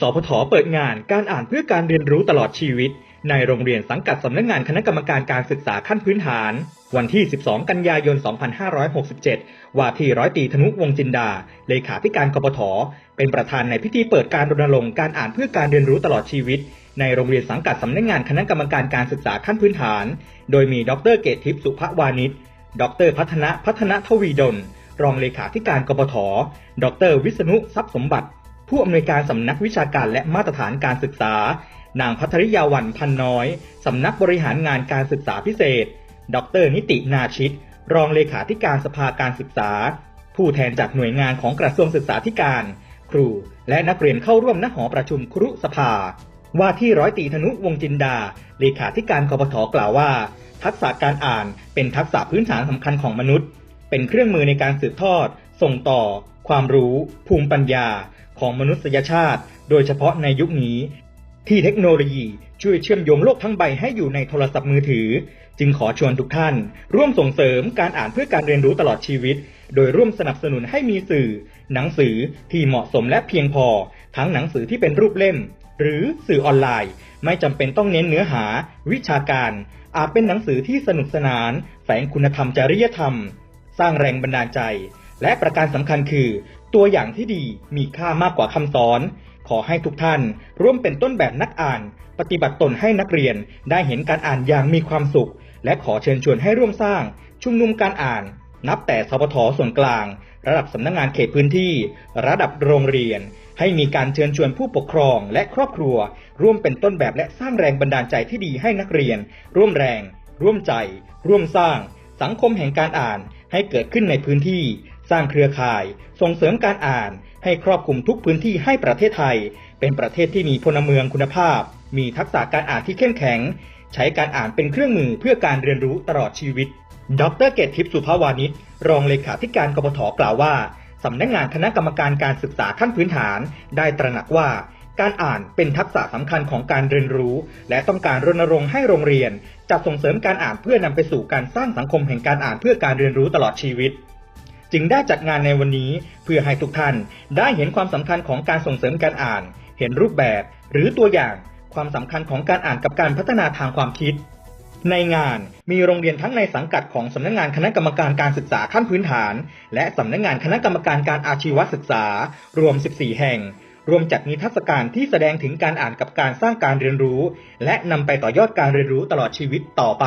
สพทเปิดงานการอ่านเพื่อการเรียนรู้ตลอดชีวิต ในโรงเรียนสังกัดสำนักงานคณะกรรมการการศึกษาขั้นพื้นฐาน วันที่ 12 กันยายน 2567 ว่าที่ร้อยตรีธนุวงจินดา เลขาธิการกปทเป็นประธานในพิธีเปิดการรณรงค์การอ่านเพื่อการเรียนรู้ตลอดชีวิต ในโรงเรียนสังกัดสำนักงานคณะกรรมการการศึกษาขั้นพื้นฐาน โดยมีดรเกตทิพย์สุภวานิชดรพัฒนะพัฒนทวีดลรองเลขาธิการกปทดรวิษณุทรัพย์สมบัติ ผู้อำนวยการสำนักวิชาการและมาตรฐานการศึกษา นางพัทริยาวันพันน้อย สำนักบริหารงานการศึกษาพิเศษ ดร นิตินาชิต รองเลขาธิการสภาการศึกษา ผู้แทนจากหน่วยงานของกระทรวงศึกษาธิการ ครู และนักเรียนเข้าร่วมณหอประชุมครุสภา ว่าที่ร้อยตรีธนุวงจินดา เลขาธิการกปทกล่าวว่า ทักษะการอ่านเป็นทักษะพื้นฐานสำคัญของมนุษย์ เป็นเครื่องมือในการสืบทอด ส่งต่อความรู้ภูมิปัญญาของมนุษยชาติ โดยเฉพาะในยุคนี้ ที่เทคโนโลยีช่วยเชื่อมโยงโลกทั้งใบให้อยู่ในโทรศัพท์มือถือ จึงขอชวนทุกท่าน ร่วมส่งเสริมการอ่านเพื่อการเรียนรู้ตลอดชีวิต โดยร่วมสนับสนุนให้มีสื่อ หนังสือที่เหมาะสมและเพียงพอ ทั้งหนังสือที่เป็นรูปเล่ม หรือสื่อออนไลน์ ไม่จำเป็นต้องเน้นเนื้อหา วิชาการ อาจเป็นหนังสือที่สนุกสนาน แฝงคุณธรรมจริยธรรม สร้างแรงบันดาลใจ และประการสำคัญคือ ตัวอย่างที่ดีมีค่ามากกว่าคำสอน ขอให้ทุกท่านร่วมเป็นต้นแบบนักอ่าน ปฏิบัติตนให้นักเรียนได้เห็นการอ่านอย่างมีความสุข และขอเชิญชวนให้ร่วมสร้าง ชุมนุมการอ่าน นับแต่สพทส่วนกลาง ระดับสำนักงงานเขตพื้นที่ ระดับโรงเรียน ให้มีการเชิญชวนผู้ปกครองและครอบครัว ร่วมเป็นต้นแบบและสร้างแรงบันดาลใจที่ดีให้นักเรียน ร่วมแรง ร่วมใจ ร่วมสร้าง สังคมแห่งการอ่านให้เกิดขึ้นในพื้นที่ สร้างเครือข่ายส่งเสริมการอ่านให้ครอบคลุมทุกพื้นที่ให้ประเทศไทย เป็นประเทศที่มีพลเมืองคุณภาพ มีทักษะการอ่านที่เข้มแข็ง ใช้การอ่านเป็นเครื่องมือเพื่อการเรียนรู้ตลอดชีวิต ดรเกตทิพย์สุภาวานิชรองเลขาธิการกปทกล่าวว่าสำนักงานคณะกรรมการการศึกษาขั้นพื้นฐาน ได้ตระหนักว่าการอ่านเป็นทักษะสำคัญของการเรียนรู้ และต้องการรณรงค์ให้โรงเรียนจัดส่งเสริมการอ่านเพื่อนำไปสู่การสร้างสังคมแห่งการอ่านเพื่อการเรียนรู้ตลอดชีวิต จึงได้จัดงานในวันนี้เพื่อให้ทุกท่านได้เห็นความสำคัญของการส่งเสริมการอ่าน เห็นรูปแบบหรือตัวอย่างความสำคัญของการอ่านกับการพัฒนาทางความคิด ในงานมีโรงเรียนทั้งในสังกัดของสำนักงานคณะกรรมการการศึกษาขั้นพื้นฐาน และสำนักงานคณะกรรมการการอาชีวศึกษา รวม 14 แห่ง รวมจัดนิทรรศการที่แสดงถึงการอ่านกับการสร้างการเรียนรู้ และนำไปต่อยอดการเรียนรู้ตลอดชีวิตต่อไป